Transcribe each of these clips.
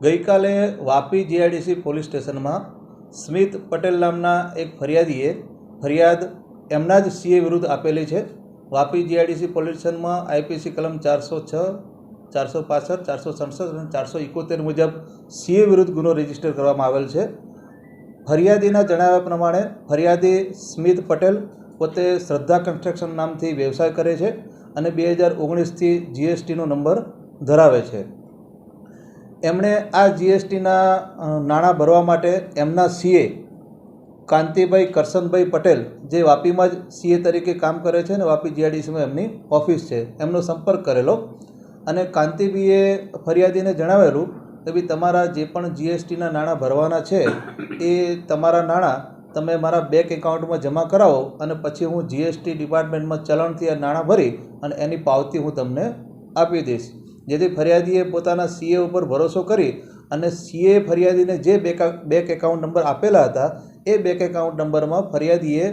ગઈકાલે Vapi GIDC police સ્ટેશનમાં સ્મિત પટેલ નામના એક ફરિયાદીએ ફરિયાદ એમના જ સીએ વિરુદ્ધ આપેલી છે. વાપી જીઆઈડીસી પોલીસ સ્ટેશનમાં આઈપીસી કલમ ચારસો છ, ચારસો પાસઠ, ચારસો સડસઠ અને ચારસો ઇકોતેર મુજબ સીએ વિરુદ્ધ ગુનો રજિસ્ટર કરવામાં આવેલ છે. ફરિયાદીના જણાવ્યા પ્રમાણે ફરિયાદી સ્મિત પટેલ પોતે શ્રદ્ધા કન્સ્ટ્રક્શન નામથી વ્યવસાય કરે છે અને બે હજાર ઓગણીસથી જીએસટીનો નંબર ધરાવે છે. એમણે આ જીએસટીના નાણાં ભરવા માટે એમના સીએ કાંતિભાઈ કરશનભાઈ પટેલ, જે વાપીમાં જ સીએ તરીકે કામ કરે છે ને, વાપી જીઆઈડીસીમાં એમની ઓફિસ છે, એમનો સંપર્ક કરેલો. અને કાંતિભાઈએ ફરિયાદીને જણાવેલું કે ભાઈ તમારા જે પણ જીએસટીના નાણાં ભરવાના છે, એ તમારા નાણાં તમે મારા બેંક એકાઉન્ટમાં જમા કરાવો અને પછી હું જીએસટી ડિપાર્ટમેન્ટમાં ચલણથી આ નાણાં ભરી અને એની પાવતી હું તમને આપી દઈશ. જેથી ફરિયાદીએ પોતાના સીએ ઉપર ભરોસો કરી અને સીએ ફરિયાદીને જે બેક બેંક એકાઉન્ટ નંબર આપેલા હતા, એ બેંક એકાઉન્ટ નંબરમાં ફરિયાદીએ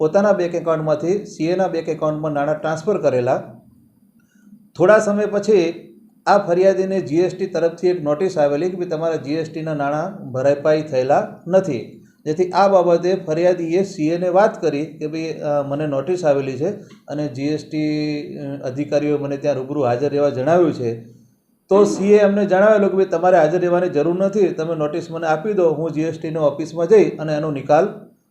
પોતાના બેંક એકાઉન્ટમાંથી સીએના બેંક એકાઉન્ટમાં નાણાં ટ્રાન્સફર કરેલા. થોડા સમય પછી આ ફરિયાદીને જીએસટી તરફથી એક નોટિસ આવેલી કે તમારા જીએસટીના નાણાં ભરપાઈ થયેલા નથી. જેથી આ બાબતે ફરિયાદીએ સીએને વાત કરી કે ભાઈ મને નોટિસ આવેલી છે અને જીએસટી અધિકારીઓ મને ત્યાં રૂબરૂ હાજર રહેવા જણાવ્યું છે. તો સીએ એમને જણાવેલું કે ભાઈ, તમારે હાજર રહેવાની જરૂર નથી. તમે નોટિસ મને આપી દો. હું જીએસટીનો ઓફિસમાં જઈ અને એનો નિકાલ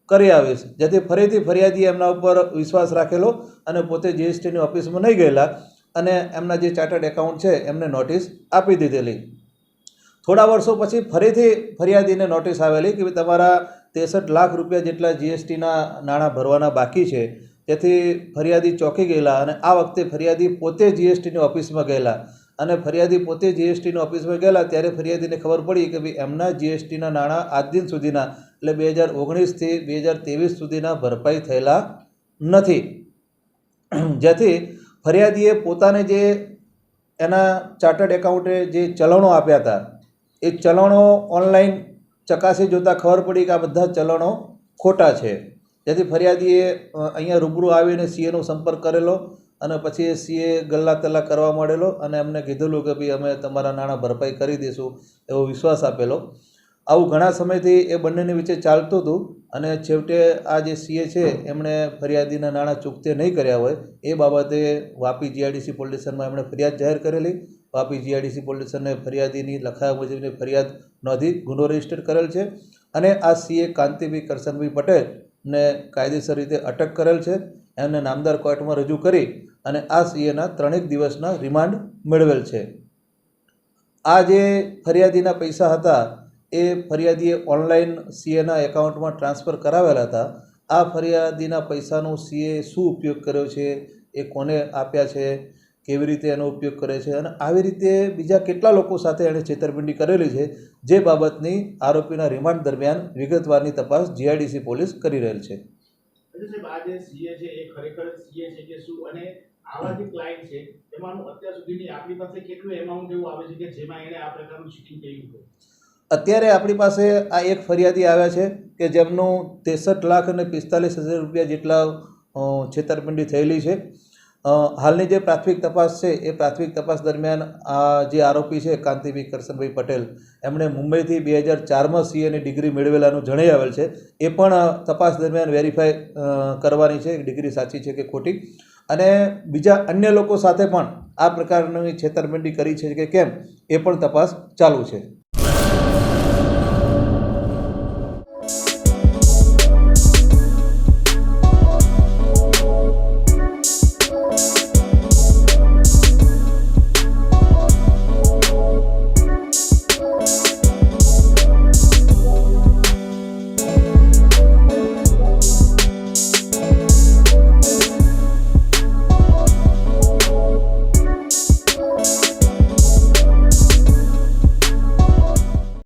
કરી આવીશ. જેથી ફરીથી ફરિયાદીએ એમના ઉપર વિશ્વાસ રાખેલો અને પોતે જીએસટીની ઓફિસમાં નહીં ગયેલા અને એમના જે ચાર્ટર્ડ એકાઉન્ટ છે, એમને નોટિસ આપી દીધેલી. થોડા વર્ષો પછી ફરીથી ફરિયાદીને નોટિસ આવેલી કે ભાઈ, તમારા ત્રેસઠ લાખ રૂપિયા જેટલા જીએસટીના નાણાં ભરવાના બાકી છે, તેથી ફરિયાદી ચોંકી ગયેલા અને આ વખતે ફરિયાદી પોતે જીએસટીની ઓફિસમાં ગયેલા. અને ફરિયાદી પોતે જીએસટીની ઓફિસમાં ગયેલા ત્યારે ફરિયાદીને ખબર પડી કે ભાઈ, એમના જીએસટીના નાણાં આજ દિન સુધીના, એટલે બે હજાર ઓગણીસથી બે હજાર ત્રેવીસ સુધીના ભરપાઈ થયેલા નથી. જેથી ફરિયાદીએ પોતાને જે એના ચાર્ટર્ડ એકાઉન્ટે જે ચલણો આપ્યા હતા, એ ચલણો ઓનલાઈન ચકાસી જોતાં ખબર પડી કે આ બધા ચલણો ખોટા છે. જેથી ફરિયાદીએ અહીંયા રૂબરૂ આવીને સીએનો સંપર્ક કરેલો અને પછી એ સીએ ગલ્લા તલ્લા કરવા માંડેલો અને એમને કીધેલું કે ભાઈ અમે તમારા નાણાં ભરપાઈ કરી દઈશું એવો વિશ્વાસ આપેલો. આવું ઘણા સમયથી એ બંનેની વચ્ચે ચાલતું હતું અને છેવટે આ જે સીએ છે, એમણે ફરિયાદીના નાણાં ચૂકતે નહીં કર્યા હોય એ બાબતે વાપી જીઆઈડીસી પોલીસ સ્ટેશનમાં એમણે ફરિયાદ જાહેર કરેલી વાપી જીઆઈડીસી પોલીસ ફરિયાદીની લખાયા મુજબની ફરિયાદ નોંધી ગુનો રજિસ્ટર કરેલ છે અને આ સીએ કાંતિભાઈ કરશનભાઈ પટેલને કાયદેસર રીતે અટક કરેલ છે. એમને નામદાર કોર્ટમાં રજૂ કરી અને આ સીએના ત્રણેક દિવસના રિમાન્ડ મેળવેલ છે. આ જે ફરિયાદીના પૈસા હતા એ ફરિયાદીએ ઓનલાઈન સીએના એકાઉન્ટમાં ટ્રાન્સફર કરાવેલા હતા. આ ફરિયાદીના પૈસાનો સીએ શું ઉપયોગ કર્યો છે? એ કોને આપ્યા છે? કેવી રીતે એનો ઉપયોગ કરે છે અને આવી રીતે બીજા કેટલા લોકો સાથે એણે છેતરપિંડી કરેલી છે જે બાબતની આરોપીના રિમાન્ડ દરમિયાન વિગતવારની તપાસ જીઆઈડીસી પોલીસ કરી રહેલ છે. અત્યાર આપણી પાસે આ એક ફરિયાદી આવ્યા છે કે જેમનું ત્રેસઠ લાખ અને પિસ્તાલીસ હજાર રૂપિયા જેટલા છેતરપિંડી થયેલી છે. હાલની જે પ્રાથમિક તપાસ છે, એ પ્રાથમિક તપાસ દરમિયાન આ જે આરોપી છે કાંતિભાઈ કરશનભાઈ પટેલ, એમણે મુંબઈથી બે હજાર ચારમાં સીએની ડિગ્રી મેળવેલાનું જણાઈ આવેલ છે. એ પણ તપાસ દરમિયાન વેરીફાઈ કરવાની છે, ડિગ્રી સાચી છે કે ખોટી. અને બીજા અન્ય લોકો સાથે પણ આ પ્રકારની છેતરપિંડી કરી છે કે કેમ, એ પણ તપાસ ચાલુ છે.